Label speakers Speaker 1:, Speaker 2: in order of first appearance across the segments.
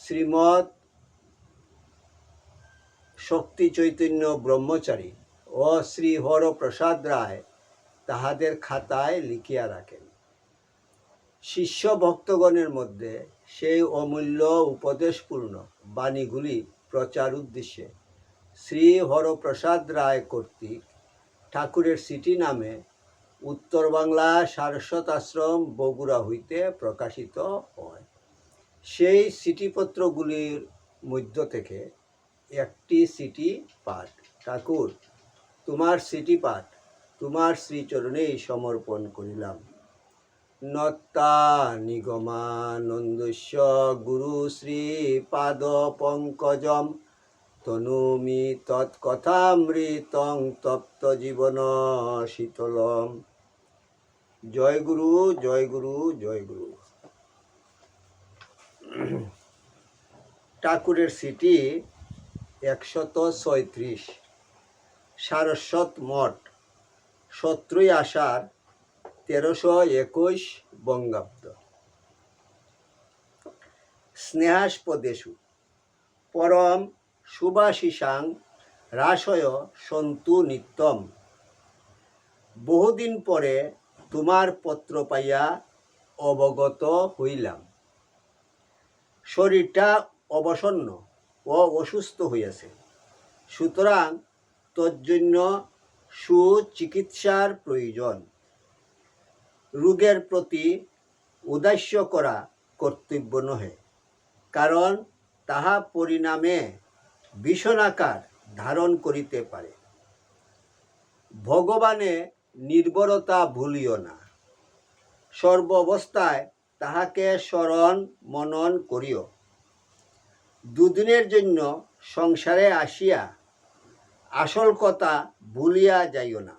Speaker 1: শ্রীমৎ শক্তি চৈতন্য ব্রহ্মচারী ও শ্রী হরপ্রসাদ রায় তাহাদের খাতায় লিখিয়া রাখেন। শিষ্য ভক্তগণের মধ্যে সেই অমূল্য উপদেশপূর্ণ বাণীগুলি প্রচার উদ্দেশ্যে শ্রী হরপ্রসাদ রায় কর্তৃক ঠাকুরের সিটি নামে উত্তর বাংলা সারস্বত আশ্রম বগুড়া হইতে প্রকাশিত হয়। সেই চিঠিপত্রগুলির মধ্য থেকে একটি সিটি পাঠ। ঠাকুর, তোমার সিটি পাঠ, তোমার শ্রীচরণেই সমর্পণ করিলাম। নত্তা নিগমানন্দস্য গুরু শ্রী পাদ পঙ্কজম, তনুমি তৎকথামৃতং তপ্ত জীবন শীতলম। জয় গুরু জয় গুরু জয় গুরু। ঠাকুরের সিটি একশত ছয়ত্রিশ। সারস্বত মঠ, সতেরোই আষাঢ়, তেরোশো একুশ বঙ্গাব্দ। স্নেহাস্পদেশু, পরম সুভাষিসাং রাসয় সন্তু নিত্যম। বহুদিন পরে তোমার পত্র পাইয়া অবগত হইলাম। শরীরটা অবসন্ন ও অসুস্থ হইয়াছে। সুতরাং তজ্জন্য সুচিকিৎসার প্রয়োজন। রোগের প্রতি উদাস্য করা কর্তব্য নহে, কারণ তাহা পরিণামে ভীষণাকার ধারণ করিতে পারে। ভগবানে নির্ভরতা ভুলিও না। সর্ব অবস্থায় তাহাকে স্মরণ মনন করিও। দুদিনের জন্য সংসারে আসিয়া আসল কথা ভুলিয়া যাইও না।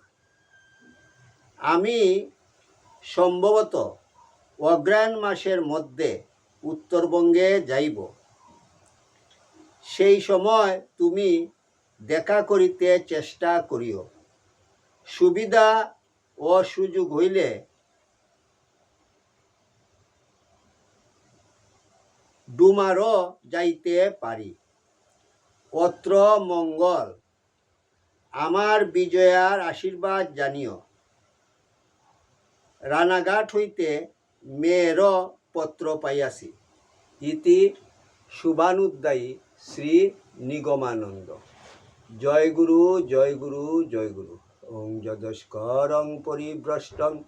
Speaker 1: আমি সম্ভবত অগ্রায়ণ মাসের মধ্যে উত্তরবঙ্গে যাইব। সেই সময় তুমি দেখা করিতে চেষ্টা করিও। সুবিধা ও সুযোগ হইলে ডুমারও যাইতে পারি। অত্র মঙ্গল। আমার বিজয়ার আশীর্বাদ জানিও। রানাঘাট হইতে মেয়েরও পত্র পাইয়াছি। ইতি শুভানুদ্দায়ী শ্রী নিগমানন্দ। জয় গুরু জয় গুরু জয় গুরু। ওং যদস্করং পরিভ্রষ্টং।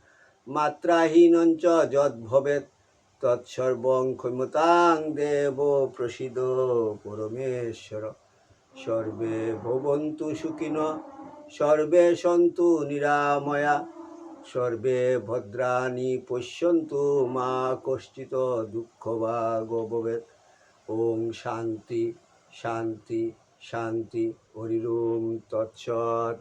Speaker 1: মাত্রাহীনঞ্চ যদ ভবেত তৎসর্বং ক্ষমতাং দেব প্রসিদ পরমেশ্বর। সর্বে ভবন্তু সুখিন, সর্বে সন্তু নিরাময়া, সর্বে ভদ্রাণি পশ্যন্তু মা কশ্চিত দুঃখ বা ওং শান্তি শান্তি শান্তি, হরিরোম তৎসৎ।